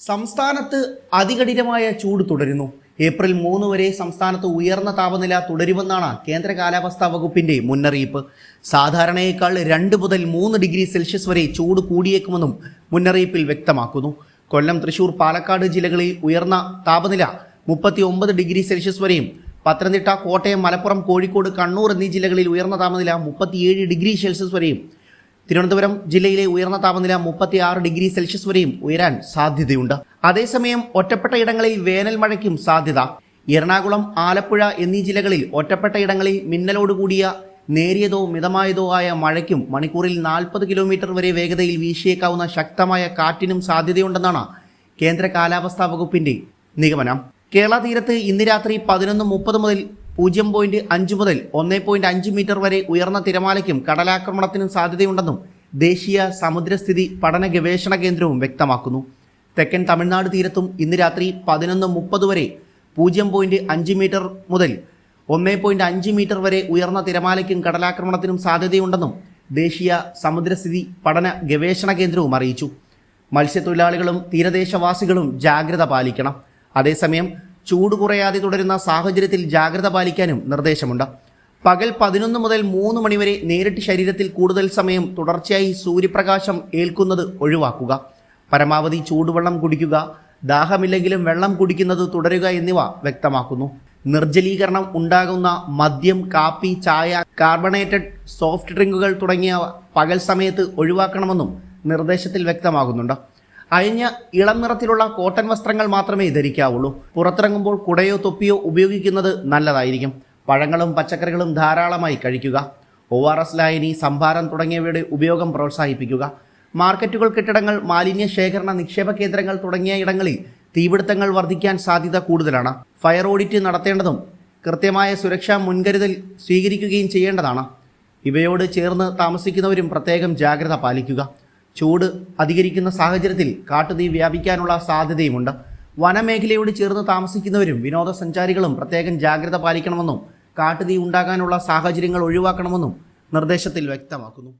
സംസ്ഥാനത്ത് അതികഠിനമായ ചൂട് തുടരുന്നു. ഏപ്രിൽ മൂന്ന് വരെ സംസ്ഥാനത്ത് ഉയർന്ന താപനില തുടരുമെന്നാണ് കേന്ദ്ര കാലാവസ്ഥാ വകുപ്പിന്റെ മുന്നറിയിപ്പ്. സാധാരണയേക്കാൾ രണ്ട് മുതൽ മൂന്ന് ഡിഗ്രി സെൽഷ്യസ് വരെ ചൂട് കൂടിയേക്കുമെന്നും മുന്നറിയിപ്പിൽ വ്യക്തമാക്കുന്നു. കൊല്ലം തൃശൂർ പാലക്കാട് ജില്ലകളിൽ ഉയർന്ന താപനില മുപ്പത്തി ഒമ്പത് ഡിഗ്രി സെൽഷ്യസ് വരെയും പത്തനംതിട്ട കോട്ടയം മലപ്പുറം കോഴിക്കോട് കണ്ണൂർ എന്നീ ജില്ലകളിൽ ഉയർന്ന താപനില മുപ്പത്തിയേഴ് ഡിഗ്രി സെൽഷ്യസ് വരെയും തിരുവനന്തപുരം ജില്ലയിലെ ഉയർന്ന താപനില മുപ്പത്തി ആറ് ഡിഗ്രി സെൽഷ്യസ് വരെയും ഉയരാൻ സാധ്യതയുണ്ട്. അതേസമയം ഒറ്റപ്പെട്ട ഇടങ്ങളിൽ വേനൽ മഴയ്ക്കും സാധ്യത. എറണാകുളം ആലപ്പുഴ എന്നീ ജില്ലകളിൽ ഒറ്റപ്പെട്ട ഇടങ്ങളിൽ മിന്നലോടുകൂടിയ നേരിയതോ മിതമായതോ ആയ മഴയ്ക്കും മണിക്കൂറിൽ നാൽപ്പത് കിലോമീറ്റർ വരെ വേഗതയിൽ വീശിയേക്കാവുന്ന ശക്തമായ കാറ്റിനും സാധ്യതയുണ്ടെന്നാണ് കേന്ദ്ര കാലാവസ്ഥാ വകുപ്പിന്റെ നിഗമനം. കേരള തീരത്ത് ഇന്ന് രാത്രി പതിനൊന്ന് മുപ്പത് മുതൽ പൂജ്യം പോയിന്റ് അഞ്ച് മുതൽ ഒന്ന് പോയിന്റ് അഞ്ച് മീറ്റർ വരെ ഉയർന്ന തിരമാലയ്ക്കും കടലാക്രമണത്തിനും സാധ്യതയുണ്ടെന്നും ദേശീയ സമുദ്രസ്ഥിതി പഠന ഗവേഷണ കേന്ദ്രവും വ്യക്തമാക്കുന്നു. തെക്കൻ തമിഴ്നാട് തീരത്തും ഇന്ന് രാത്രി പതിനൊന്ന് മുപ്പത് വരെ പൂജ്യം പോയിന്റ് അഞ്ച് മീറ്റർ മുതൽ ഒന്ന് പോയിന്റ് അഞ്ച് മീറ്റർ വരെ ഉയർന്ന തിരമാലയ്ക്കും കടലാക്രമണത്തിനും സാധ്യതയുണ്ടെന്നും ദേശീയ സമുദ്രസ്ഥിതി പഠന ഗവേഷണ കേന്ദ്രവും അറിയിച്ചു. മത്സ്യത്തൊഴിലാളികളും തീരദേശവാസികളും ജാഗ്രത പാലിക്കണം. അതേസമയം ചൂട് കുറയാതെ തുടരുന്ന സാഹചര്യത്തിൽ ജാഗ്രത പാലിക്കാനും നിർദ്ദേശമുണ്ട്. പകൽ പതിനൊന്ന് മുതൽ മൂന്ന് മണിവരെ നേരിട്ട് ശരീരത്തിൽ കൂടുതൽ സമയം തുടർച്ചയായി സൂര്യപ്രകാശം ഏൽക്കുന്നത് ഒഴിവാക്കുക. പരമാവധി ചൂടുവെള്ളം കുടിക്കുക ദാഹമില്ലെങ്കിലും വെള്ളം കുടിക്കുന്നത് തുടരുക എന്നിവ വ്യക്തമാക്കുന്നു. നിർജലീകരണം ഉണ്ടാകുന്ന മദ്യം കാപ്പി ചായ കാർബണേറ്റഡ് സോഫ്റ്റ് ഡ്രിങ്കുകൾ തുടങ്ങിയവ പകൽ സമയത്ത് ഒഴിവാക്കണമെന്നും നിർദ്ദേശത്തിൽ വ്യക്തമാകുന്നുണ്ട്. അയഞ്ഞ ഇളം നിറത്തിലുള്ള കോട്ടൺ വസ്ത്രങ്ങൾ മാത്രമേ ധരിക്കാവുള്ളൂ. പുറത്തിറങ്ങുമ്പോൾ കുടയോ തൊപ്പിയോ ഉപയോഗിക്കുന്നത് നല്ലതായിരിക്കും. പഴങ്ങളും പച്ചക്കറികളും ധാരാളമായി കഴിക്കുക. ഒ ആർ എസ് ലായനി സംഭാരം തുടങ്ങിയവയുടെ ഉപയോഗം പ്രോത്സാഹിപ്പിക്കുക. മാർക്കറ്റുകൾ കെട്ടിടങ്ങൾ മാലിന്യ ശേഖരണ നിക്ഷേപ കേന്ദ്രങ്ങൾ തുടങ്ങിയ ഇടങ്ങളിൽ തീപിടുത്തങ്ങൾ വർദ്ധിക്കാൻ സാധ്യത കൂടുതലാണ്. ഫയർ ഓഡിറ്റ് നടത്തേണ്ടതും കൃത്യമായ സുരക്ഷാ മുൻകരുതൽ സ്വീകരിക്കുകയും ചെയ്യേണ്ടതാണ്. ഇവയോട് ചേർന്ന് താമസിക്കുന്നവരും പ്രത്യേകം ജാഗ്രത പാലിക്കുക. ചൂട് അധികരിക്കുന്ന സാഹചര്യത്തിൽ കാട്ടുതീ വ്യാപിക്കാനുള്ള സാധ്യതയുമുണ്ട്. വനമേഖലയോട് ചേർന്ന് താമസിക്കുന്നവരും വിനോദസഞ്ചാരികളും പ്രത്യേകം ജാഗ്രത പാലിക്കണമെന്നും കാട്ടുതീ ഉണ്ടാകാനുള്ള സാഹചര്യങ്ങൾ ഒഴിവാക്കണമെന്നും നിർദ്ദേശത്തിൽ വ്യക്തമാക്കുന്നു.